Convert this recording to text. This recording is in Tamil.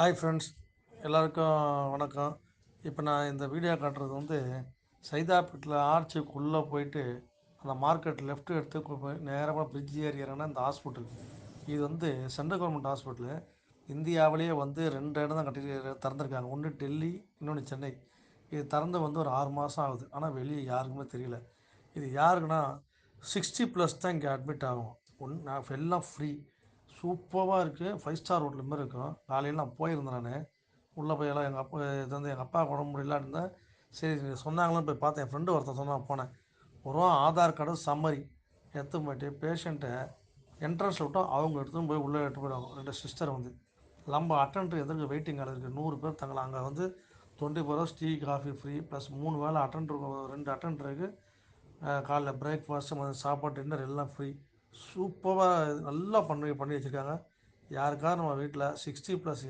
ஹாய் ஃப்ரெண்ட்ஸ் எல்லாருக்கும் வணக்கம். இப்போ நான் இந்த வீடியோ காட்டுறது வந்து சைதாப்பேட்டில் ஆர்ச்சுக்குள்ளே போயிட்டு அந்த மார்க்கெட் லெஃப்ட் எடுத்து நேரமாக பிரிட்ஜ் ஏறி இறங்கினா இந்த ஹாஸ்பிட்டல் இது வந்து சென்ட்ரல் கவர்மெண்ட் ஹாஸ்பிட்டலு இந்தியாவிலேயே வந்து ரெண்டு இடம் தான் கட்டி திறந்துருக்காங்க. ஒன்று டெல்லி இன்னொன்று சென்னை. இது திறந்து வந்து ஒரு ஆறு மாதம் ஆகுது. ஆனால் வெளியே யாருக்குமே தெரியல. இது யாருக்குன்னா சிக்ஸ்டி ப்ளஸ் தான் இங்கே அட்மிட் ஆகும். ஒன் நான் எல்லாம் ஃப்ரீ சூப்பராக இருக்குது ஃபைவ் ஸ்டார் ஹோட்டல் மாதிரி இருக்கும். காலையில் நான் போயிருந்தேன் நான். உள்ளே போய் எல்லாம் எங்கள் அப்பா இது வந்து எங்கள் அப்பா உடம்பு முடியலான்னு இருந்தேன் சரி சொன்னாங்களும் போய் பார்த்தேன். என் ஃப்ரெண்டு ஒருத்தன் சொன்னான் போனேன். ஒரு ஆதார் கார்டு சம்மரி எடுத்து போயிட்டு பேஷண்ட்டை என்ட்ரன்ஸில் விட்டோம். அவங்க எடுத்துன்னு போய் உள்ளே எடுத்து போயிடுவாங்க. ரெண்டு சிஸ்டர் வந்து. நம்ம அட்டன்ட் எதிர்க்கு வெயிட்டிங் கார்டு இருக்குது நூறு பேர் தங்கலாம். அங்கே வந்து twenty four hours tea coffee free plus மூணு வேளை இருக்கும் ரெண்டு அட்டன்டருக்கு காலைல பிரேக்ஃபாஸ்ட்டு மதியம் சாப்பாடு டின்னர் எல்லாம் ஃப்ரீ சூப்பராக நல்லா பண்ணி பண்ணி வச்சுருக்காங்க. யாருக்காவது நம்ம வீட்டில் சிக்ஸ்டி ப்ளஸ்